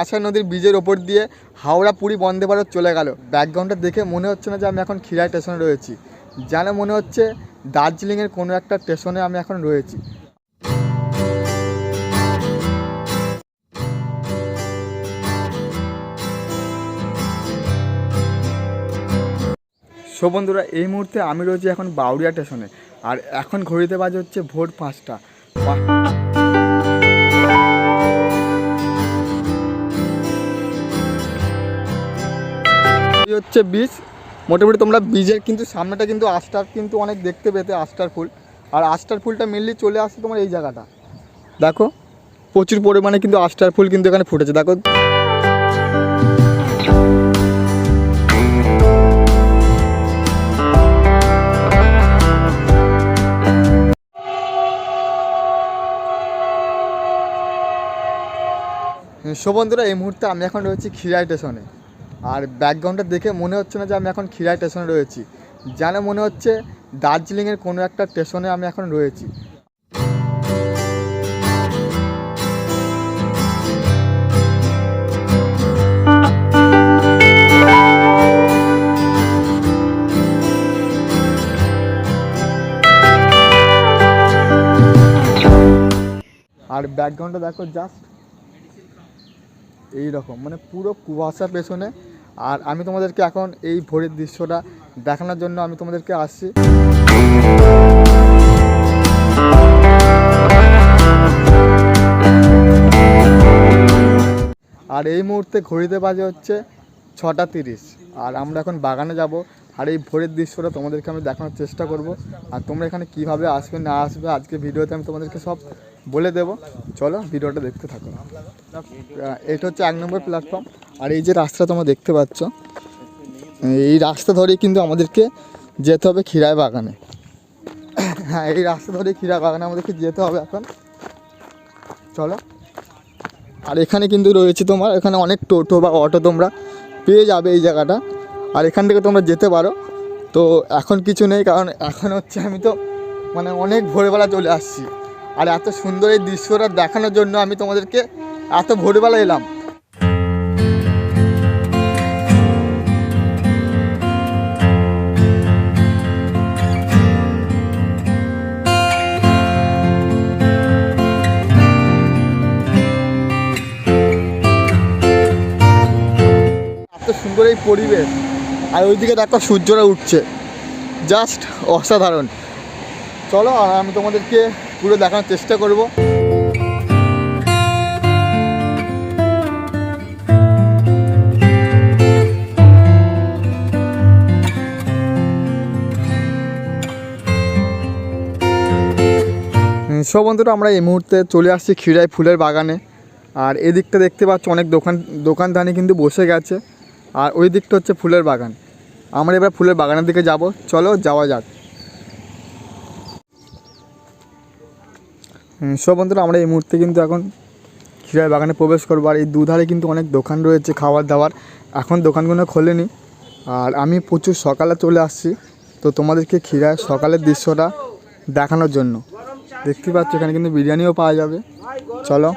আশায় নদীর ব্রিজের ওপর দিয়ে হাওড়া পুরী বন্দে ভারত চলে গেল। ব্যাকগ্রাউন্ডটা দেখে মনে হচ্ছে না যে আমি এখন খিরাই স্টেশনে রয়েছি। যেন মনে হচ্ছে দার্জিলিংয়ের কোনো একটা স্টেশনে আমি এখন রয়েছি। সো বন্ধুরা, এই মুহূর্তে আমি রয়েছি এখন বাউরিয়া স্টেশনে আর এখন ঘড়িতে বাজে হচ্ছে ভোর পাঁচটা। এই হচ্ছে বীজ। মোটামুটি তোমরা বীজের কিন্তু সামনেটা কিন্তু আস্টার কিন্তু অনেক দেখতে পেতে আস্টার ফুল। আর আস্টার ফুলটা মেনলি চলে আসছে তোমার এই জায়গাটা। দেখো, প্রচুর পরিমাণে কিন্তু আস্টার ফুল কিন্তু এখানে ফুটেছে। দেখো। বন্ধুরা, এই মুহূর্তে আমি এখন রয়েছি খিরাই স্টেশনে। আর ব্যাকগ্রাউন্ডটা দেখে মনে হচ্ছে না যে আমি এখন খিরাই স্টেশনে রয়েছি। যেন মনে হচ্ছে দার্জিলিংয়ের কোনো একটা স্টেশনে আমি এখন রয়েছি। আর ব্যাকগ্রাউন্ডটা দেখো জাস্ট এই রকম মানে পুরো কুয়াশা পেছনে আর আমি তোমাদেরকে এখন এই ভোরের দৃশ্যটা দেখানোর জন্য আমি তোমাদেরকে আসছি। আর এই মুহূর্তে ঘড়িতে বাজে হচ্ছে ছটা তিরিশ। আর আমরা এখন বাগানে যাব। আর এই ভোরের দৃশ্যটা তোমাদেরকে আমি দেখানোর চেষ্টা করব। আর তোমরা এখানে কীভাবে আসবে, না আসবে, আজকে ভিডিওতে আমি তোমাদেরকে সব বলে দেবো। চলো ভিডিওটা দেখতে থাকো। এটা হচ্ছে এক নম্বর প্ল্যাটফর্ম আর এই যে রাস্তা তোমরা দেখতে পাচ্ছ, এই রাস্তা ধরেই কিন্তু আমাদেরকে যেতে হবে ক্ষীরায় বাগানে। হ্যাঁ এই রাস্তা ধরে ক্ষীরা বাগানে আমাদেরকে যেতে হবে এখন। চলো। আর এখানে কিন্তু রয়েছে তোমার, এখানে অনেক টোটো বা অটো তোমরা পেয়ে যাবে এই জায়গাটা। আর এখান থেকে তোমরা যেতে পারো। তো এখন কিছু নেই, কারণ এখন হচ্ছে আমি তো মানে অনেক ভোরবেলা চলে আসছি। আর এত সুন্দর এই দৃশ্যটা দেখানোর জন্য আমি তোমাদেরকে এত ভোরবেলা এলাম। এত সুন্দর এই পরিবেশ। আর ওইদিকে দেখো সূর্যটা উঠছে। জাস্ট অসাধারণ। চলো, আর আমি তোমাদেরকে পুরো দেখানোর চেষ্টা করব। সব বন্ধুরা, আমরা এই মুহূর্তে চলে আসছি ক্ষীরাই ফুলের বাগানে। আর এদিকটা দেখতে পাচ্ছ, অনেক দোকান দোকানদানি কিন্তু বসে গেছে। আর ওই দিকটা হচ্ছে ফুলের বাগান। আমরা এবার ফুলের বাগানের দিকে যাব। চলো, যাওয়া যাক। সব বন্ধুরা, আমরা এই মুহূর্তে কিন্তু এখন ক্ষীরাই বাগানে প্রবেশ করব। আর এই দুধারে কিন্তু অনেক দোকান রয়েছে, খাবার দাবার। এখন দোকানগুলো খোলেনি। আর আমি প্রচুর সকালে চলে আসছি। তো তোমাদেরকে ক্ষীরায় সকালের দৃশ্যটা দেখানোর জন্য। দেখতে পাচ্ছ, এখানে কিন্তু বিরিয়ানিও পাওয়া যাবে। চলো।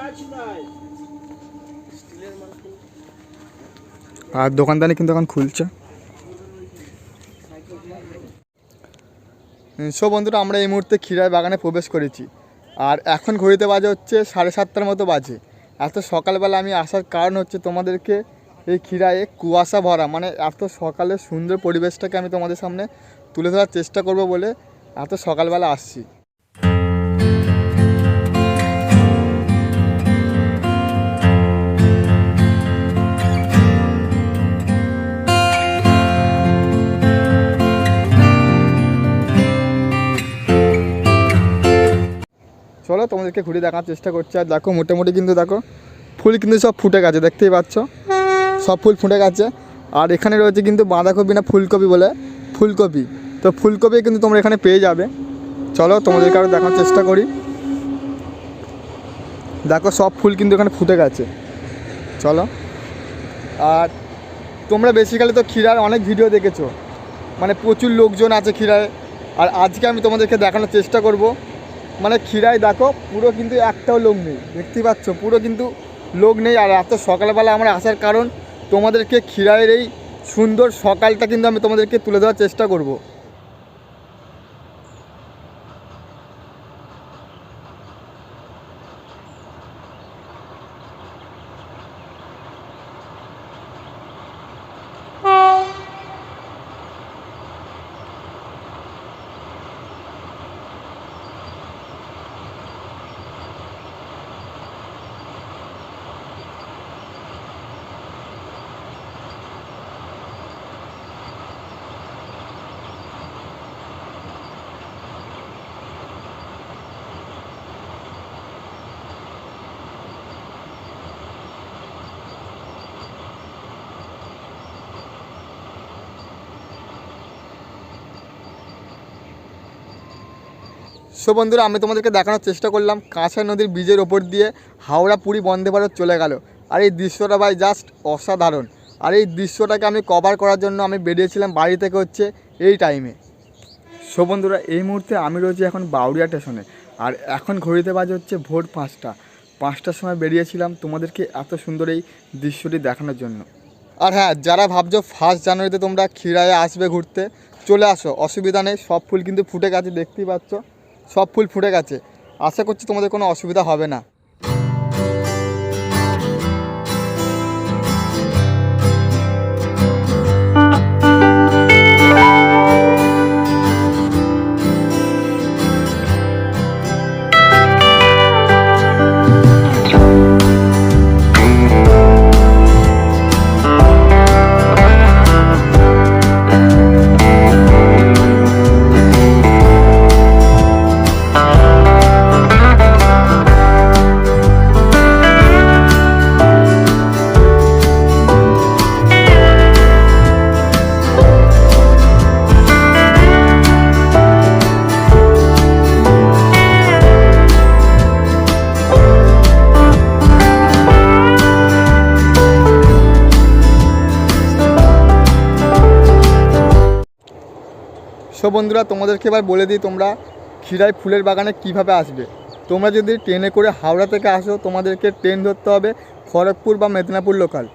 আর দোকানদানি কিন্তু এখন খুলছে। সো বন্ধুরা, আমরা এই মুহূর্তে ক্ষীরায় বাগানে প্রবেশ করেছি। আর এখন ঘড়িতে বাজে হচ্ছে সাড়ে সাতটার মতো বাজে। এত সকালবেলা আমি আসার কারণ হচ্ছে তোমাদেরকে এই ক্ষীরায় কুয়াশা ভরা। মানে এত সকালে সুন্দর পরিবেশটাকে আমি তোমাদের সামনে তুলে ধরার চেষ্টা করব বলে এত সকালবেলা আসছি। তোমাদেরকে ঘুরে দেখার চেষ্টা করছি। আর দেখো, মোটামুটি কিন্তু দেখো, ফুল কিন্তু সব ফুটে গেছে, দেখতেই পাচ্ছ? সব ফুল ফুটে গেছে। আর এখানে রয়েছে কিন্তু বাঁধাকপি না ফুলকপি বলে, ফুলকপি। তো ফুলকপি কিন্তু তোমরা এখানে পেয়ে যাবে। চলো, তোমাদেরকে আরও দেখার চেষ্টা করি। দেখো, সব ফুল কিন্তু এখানে ফুটে গেছে। চলো। আর তোমরা বেসিক্যালি তো ক্ষীরার অনেক ভিডিও দেখেছ। মানে প্রচুর লোকজন আছে ক্ষীরায়। আর আজকে আমি তোমাদেরকে দেখানোর চেষ্টা করব। মানে ক্ষীরায় দেখো, পুরো কিন্তু একটাও লোক নেই দেখতে পাচ্ছ, পুরো কিন্তু লোক নেই। আর এত সকালবেলা আমার আসার কারণ, তোমাদেরকে ক্ষীরায়ের এই সুন্দর সকালটা কিন্তু আমি তোমাদেরকে তুলে দেওয়ার চেষ্টা করব। সো বন্ধুরা, আমি তোমাদেরকে দেখানোর চেষ্টা করলাম কাঁসাই নদীর ব্রিজের ওপর দিয়ে হাওড়া পুরী বন্দে ভারত চলে গেল। আর এই দৃশ্যটা ভাই জাস্ট অসাধারণ। আর এই দৃশ্যটাকে আমি কভার করার জন্য আমি বেরিয়েছিলাম বাড়ি থেকে হচ্ছে এই টাইমে সো বন্ধুরা, এই মুহূর্তে আমি রয়েছি এখন বাউরিয়া স্টেশনে আর এখন ঘড়িতে বাজে হচ্ছে ভোর পাঁচটা। পাঁচটার সময় বেরিয়েছিলাম তোমাদেরকে এত সুন্দর এই দৃশ্যটি দেখানোর জন্য। আর হ্যাঁ যারা ভাবছ ফার্স্ট জানুয়ারিতে তোমরা ক্ষীরায় আসবে ঘুরতে, চলে আসো, অসুবিধা নেই, সব ফুল কিন্তু ফুটে গেছে, দেখতেই পাচ্ছ। সব ফুল ফুটে গেছে। আশা করছি তোমাদের কোনো অসুবিধা হবে না। সো বন্ধুরা, তোমাদেরকে এবার বলে দিই তোমরা ক্ষীরাই ফুলের বাগানে কীভাবে আসবে। তোমরা যদি ট্রেনে করে হাওড়া থেকে আসো, তোমাদেরকে ট্রেন ধরতে হবে খড়গপুর বা মেদিনীপুর লোকাল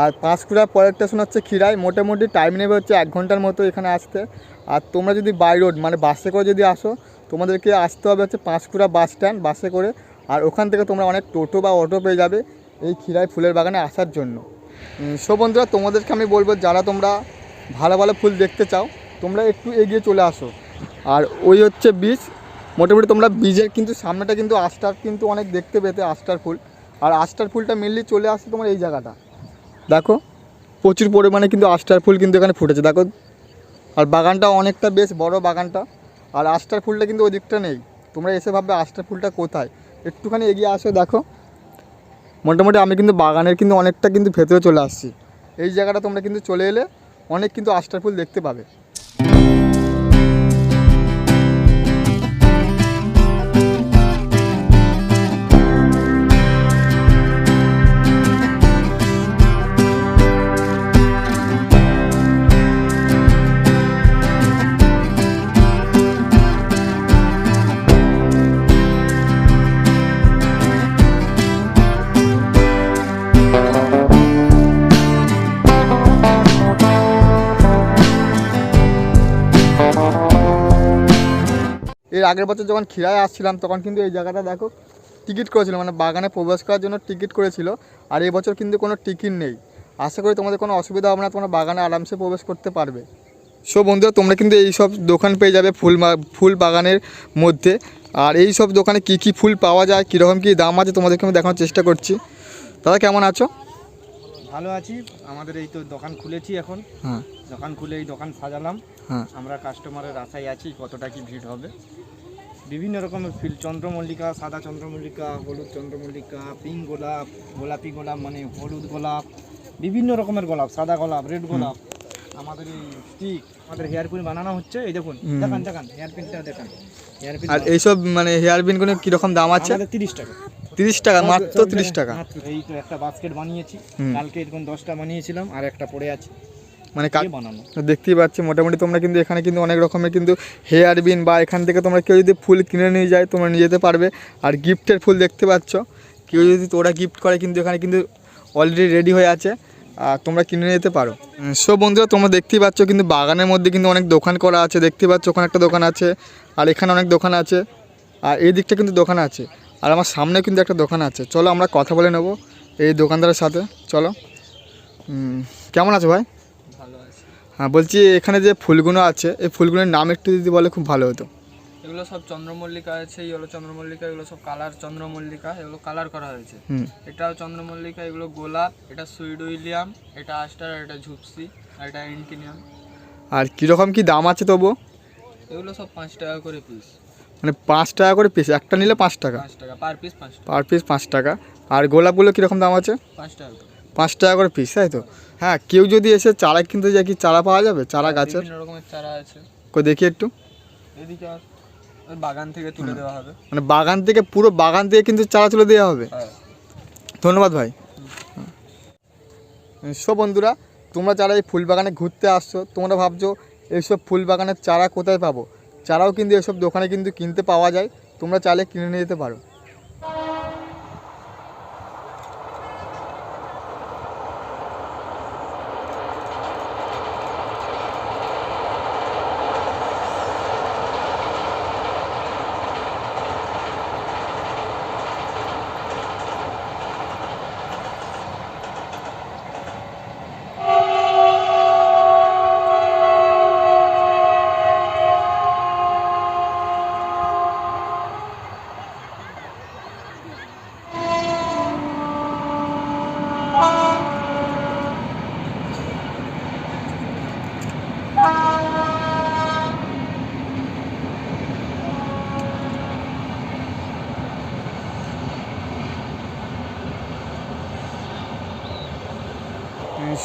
আর পাঁশকুড়া পরের স্টেশন হচ্ছে ক্ষীরাই, মোটামুটি টাইম নেবে হচ্ছে এক ঘণ্টার মতো এখানে আসতে। আর তোমরা যদি বাই রোড মানে বাসে করে যদি আসো, তোমাদেরকে আসতে হবে হচ্ছে পাঁশকুড়া বাস স্ট্যান্ড বাসে করে। আর ওখান থেকে তোমরা অনেক টোটো বা অটো পেয়ে যাবে এই ক্ষীরাই ফুলের বাগানে আসার জন্য। সো বন্ধুরা, তোমাদেরকে আমি বলব, যারা তোমরা ভালো ভালো ফুল দেখতে চাও তোমরা একটু এগিয়ে চলে আসো। আর ওই হচ্ছে বীজ মোটামুটি তোমরা বীজের কিন্তু সামনেটা কিন্তু আস্টার, কিন্তু অনেক দেখতে পেতে আস্টার ফুল। আর আস্টার ফুলটা মেনলি চলে আসছে তোমার এই জায়গাটা। দেখো, প্রচুর পরিমাণে কিন্তু আস্টার ফুল কিন্তু এখানে ফুটেছে, দেখো। আর বাগানটা অনেকটা বেশ বড় বাগানটা। আর আস্টার ফুলটা কিন্তু ওই নেই। তোমরা এসে ভাববে আস্টার ফুলটা কোথায়? একটুখানি এগিয়ে আসো, দেখো। মোটামুটি আমি কিন্তু বাগানের কিন্তু অনেকটা কিন্তু ভেতরে চলে আসছি। এই জায়গাটা তোমরা কিন্তু চলে এলে অনেক কিন্তু আস্টার ফুল দেখতে পাবে। এর আগের বছর যখন খিরায় আসছিলাম তখন কিন্তু এই জায়গাটা দেখো টিকিট করেছিল মানে বাগানে প্রবেশ করার জন্য টিকিট করেছিল আর এই বছর কিন্তু কোনো টিকিট নেই। আশা করি তোমাদের কোনো অসুবিধা হবে না তোমরা বাগানে আরামসে প্রবেশ করতে পারবে। সো বন্ধুরা তোমরা কিন্তু এই সব দোকান পেয়ে যাবে ফুল ফুল বাগানের মধ্যে। আর এই সব দোকানে কি কি ফুল পাওয়া যায় কীরকম কী দাম আছে তোমাদেরকে আমি দেখানোর চেষ্টা করছি। দাদা কেমন আছো? ভালো আছি। আমাদের এই তো দোকান খুলেছি এখন। হ্যাঁ। দোকান খুলে এই দোকান সাজালাম। হ্যাঁ। আমরা কাস্টমারের আশায় আছি কতটা কি ভিড় হবে। বিভিন্ন রকমের ফুল চন্দ্রমল্লিকা সাদা চন্দ্রমল্লিকা হলুদ চন্দ্রমল্লিকা পিঙ্ক গোলাপ গোলাপি গোলাপ মানে হলুদ গোলাপ বিভিন্ন রকমের গোলাপ সাদা গোলাপ রেড গোলাপ। আমাদের এই স্টিক আমাদের হেয়ার পিন বানানো হচ্ছে এই দেখুন। দেখান দেখান হেয়ার পিনটা দেখান। হেয়ার পিন আর এইসব মানে হেয়ার পিন বিনগুলো কীরকম দাম আছে? আমাদের তিরিশ টাকা। তিরিশ টাকা মাত্র তিরিশ টাকা। এই তো একটা বাস্কেট বানিয়েছি। কালকে এরকম দশটা বানিয়েছিলাম আর একটা পড়ে আছে। মানে বানানো দেখতেই পাচ্ছি মোটামুটি তোমরা কিন্তু এখানে কিন্তু অনেক রকমের কিন্তু হেয়ার বিন বা এখান থেকে তোমরা কেউ যদি ফুল কিনে নিয়ে যায় তোমরা নিয়ে যেতে পারবে। আর গিফটের ফুল দেখতে পাচ্ছ কেউ যদি তোরা গিফট করে কিন্তু এখানে কিন্তু অলরেডি রেডি হয়ে আছে আর তোমরা কিনে নিতে পারো। সো বন্ধুরা তোমরা দেখতেই পাচ্ছ কিন্তু বাগানের মধ্যে কিন্তু অনেক দোকান করা আছে দেখতেই পাচ্ছ ওখানে একটা দোকান আছে আর এখানে অনেক দোকান আছে আর এই দিকটা কিন্তু দোকান আছে আর আমার সামনে কিন্তু একটা দোকান আছে। চলো আমরা কথা বলে নেব এই দোকানদারের সাথে চলো। কেমন আছো ভাই? হ্যাঁ বলছি এখানে যে ফুলগুলো আছে এই ফুলগুলোর নাম একটু যদি বলে খুব ভালো হতো। এগুলো সব চন্দ্রমল্লিকা আছে ইয়েলো চন্দ্রমল্লিকা এগুলো সব কালার চন্দ্রমল্লিকা এগুলো কালার করা হয়েছে। এটাও চন্দ্রমল্লিকা এগুলো গোলাপ এটা সুইড উইলিয়াম এটা আস্টার আর এটা ঝুপসি আর এটা এন্টিনিয়াম আর কীরকম কি দাম আছে তবু এগুলো সব পাঁচ টাকা করে পিস মানে পাঁচ টাকা করে পিস একটা নিলে পাঁচ টাকা? পাঁচ টাকা পার পিস পাঁচ টাকা। পার পিস পাঁচ টাকা। আর গোলাপগুলো কীরকম দাম আছে? পাঁচ টাকা। পাঁচ টাকা করে পিস তাই তো? হ্যাঁ কেউ যদি এসে চারা কিনতে যায় কি চারা পাওয়া যাবে? চারা গাছের? বিভিন্ন রকমের চারা আছে। কই দেখি একটু। এদিকে বাগান থেকে তুলে দেওয়া হবে। মানে বাগান থেকে পুরো বাগান থেকে কিন্তু চারা তুলে দেওয়া হবে? হ্যাঁ। ধন্যবাদ ভাই। সো বন্ধুরা তোমরা যারা এই ফুল বাগানে ঘুরতে আসছো তোমরা ভাবছ এইসব ফুল বাগানের চারা কোথায় পাবো? চারাও কিন্তু এসব দোকানে কিন্তু কিনতে পাওয়া যায় তোমরা চাইলে কিনে নিয়ে যেতে পারো।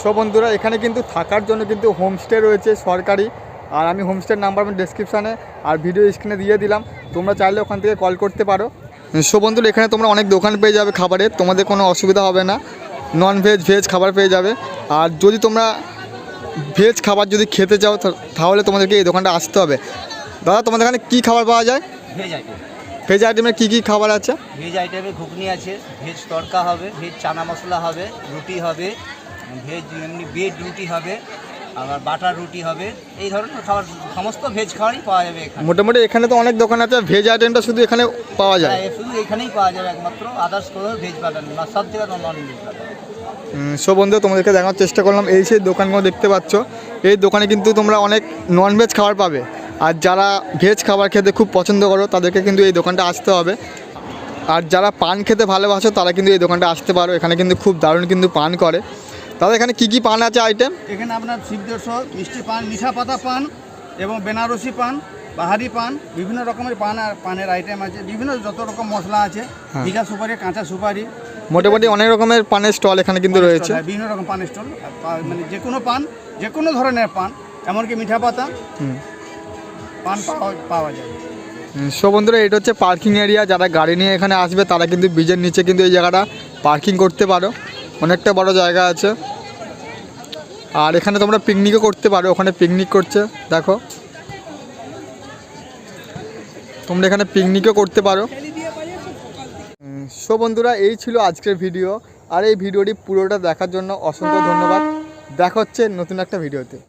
সব বন্ধুরা এখানে কিন্তু থাকার জন্য কিন্তু হোমস্টে রয়েছে সরকারি। আর আমি হোমস্টের নাম্বার আমি ডেসক্রিপশানে আর ভিডিও স্ক্রিনে দিয়ে দিলাম। তোমরা চাইলে ওখান থেকে কল করতে পারো। সো বন্ধুরা এখানে তোমরা অনেক দোকান পেয়ে যাবে খাবারের তোমাদের কোনো অসুবিধা হবে না। নন ভেজ ভেজ খাবার পেয়ে যাবে। আর যদি তোমরা ভেজ খাবার যদি খেতে চাও তাহলে তোমাদেরকে এই দোকানটা আসতে হবে। দাদা তোমাদের এখানে কী খাবার পাওয়া যায়? ভেজ আইটেম ভেজ আইটেমে কী কী খাবার আছে? ভেজ আইটেমে ঘুগনি আছে ভেজ তড়কা হবে ভেজ চানা মশলা হবে রুটি হবে ভেজ এমনি বেড রুটি হবে আবার বাটার রুটি হবে এই ধরনের খাবার সমস্ত ভেজ খাবারই পাওয়া যাবে এখানে। মোটামুটি এখানে তো অনেক দোকান আছে ভেজ আইটেমটা শুধু এখানে পাওয়া যায়। হ্যাঁ, শুধু এখানেই পাওয়া যাবে একমাত্র আদার্স কোথাও ভেজ পাবেন না সব জায়গায় নন ভেজ পাবেন সো বন্ধু তোমাদেরকে দেখানোর চেষ্টা করলাম এই সেই দোকানগুলো দেখতে পাচ্ছ। এই দোকানে কিন্তু তোমরা অনেক নন ভেজ খাবার পাবে। আর যারা ভেজ খাবার খেতে খুব পছন্দ করো তাদেরকে কিন্তু এই দোকানটা আসতে হবে। আর যারা পান খেতে ভালোবাসো তারা কিন্তু এই দোকানটা আসতে পারো। এখানে কিন্তু খুব দারুণ কিন্তু পান করে। তাদের এখানে কী কী পান আছে আইটেম এখানে আপনার সিদ্ধস মিষ্টি পান মিঠা পাতা পান এবং বেনারসি পান বাহারি পান বিভিন্ন রকমের পান আর পানের আইটেম আছে বিভিন্ন যত রকম মশলা আছে হ্যাঁ। দীঘা সুপারি কাঁচা সুপারি। মোটামুটি অনেক রকমের পানের স্টল এখানে কিন্তু রয়েছে। হ্যাঁ, বিভিন্ন রকম পানের স্টল মানে যে কোনো পান যে কোনো ধরনের পান এমনকি মিঠা পাতা পান পাওয়া পাওয়া যায়। সো বন্ধুরা এটা হচ্ছে পার্কিং এরিয়া যারা গাড়ি নিয়ে এখানে আসবে তারা কিন্তু ব্রিজের নিচে কিন্তু এই জায়গাটা পার্কিং করতে পারো। অনেকটা বড় জায়গা আছে। আর এখানে তোমরা পিকনিকও করতে পারো, ওখানে পিকনিক করছে, দেখো। তোমরা এখানে পিকনিকও করতে পারো। সো বন্ধুরা, এই ছিল আজকের ভিডিও। আর এই ভিডিওটি পুরোটা দেখার জন্য অসংখ্য ধন্যবাদ। দেখা হচ্ছে নতুন একটা ভিডিওতে।